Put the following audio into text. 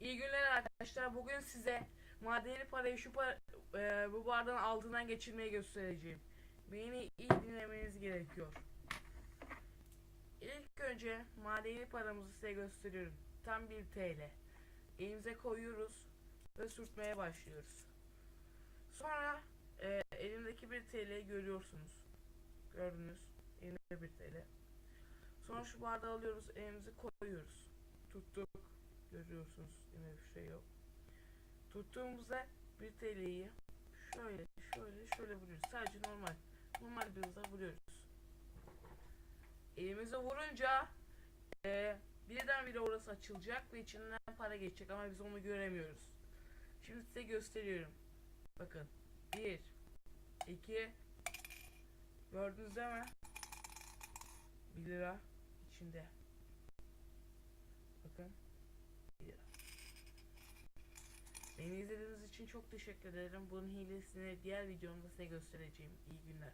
İyi günler arkadaşlar. Bugün size madeni parayı şu par e, bu bardağın altından geçirmeyi göstereceğim. Beni iyi dinlemeniz gerekiyor. İlk önce madeni paramızı size gösteriyorum. Tam 1 TL. Elimize koyuyoruz ve sürtmeye başlıyoruz. Sonra e, elimdeki 1 TL görüyorsunuz. Gördünüz. Elimde 1 TL. Sonra şu bardağı alıyoruz, elimizi koyuyoruz. Tuttuk. Görüyorsunuz yine bir şey yok. Tuttuğumuzda 1 TL'yi şöyle şöyle şöyle vuruyoruz. Sadece normal. Normal bir hızla vuruyoruz. Elimize vurunca e, birdenbire orası açılacak ve içinden para geçecek ama biz onu göremiyoruz. Şimdi size gösteriyorum. Bakın. 1 2 Gördünüz değil mi? 1 lira içinde. Bakın. 1 lira. Beni izlediğiniz için çok teşekkür ederim. Bunun hilesini diğer videomda size göstereceğim. İyi günler.